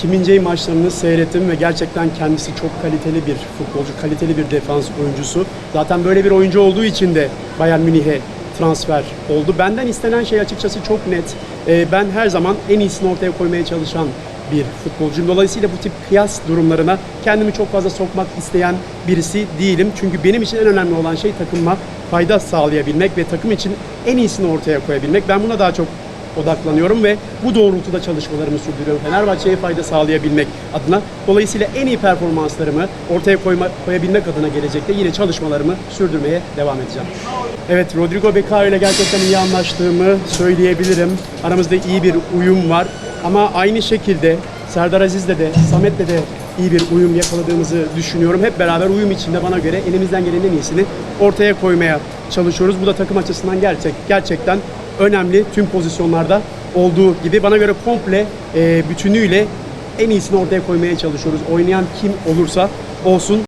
Kim Min-jae maçlarını seyrettim ve gerçekten kendisi çok kaliteli bir futbolcu, kaliteli bir defans oyuncusu. Zaten böyle bir oyuncu olduğu için de Bayern Münih'e transfer oldu. Benden istenen şey açıkçası çok net. Ee, ben her zaman en iyisini ortaya koymaya çalışan bir futbolcuyum. Dolayısıyla bu tip kıyas durumlarına kendimi çok fazla sokmak isteyen birisi değilim. Çünkü benim için en önemli olan şey takıma fayda sağlayabilmek ve takım için en iyisini ortaya koyabilmek. Ben buna daha çok odaklanıyorum ve bu doğrultuda çalışmalarımı sürdürüyorum. Fenerbahçe'ye fayda sağlayabilmek adına. Dolayısıyla en iyi performanslarımı ortaya koyma, koyabilmek adına gelecekte yine çalışmalarımı sürdürmeye devam edeceğim. Evet, Rodrigo Becao ile gerçekten iyi anlaştığımı söyleyebilirim. Aramızda iyi bir uyum var. Ama aynı şekilde Serdar Aziz'le de, Samet'le de iyi bir uyum yakaladığımızı düşünüyorum. Hep beraber uyum içinde bana göre elimizden gelenin en iyisini ortaya koymaya çalışıyoruz. Bu da takım açısından gerçek, gerçekten önemli tüm pozisyonlarda olduğu gibi bana göre komple e, bütünüyle en iyisini ortaya koymaya çalışıyoruz. Oynayan kim olursa olsun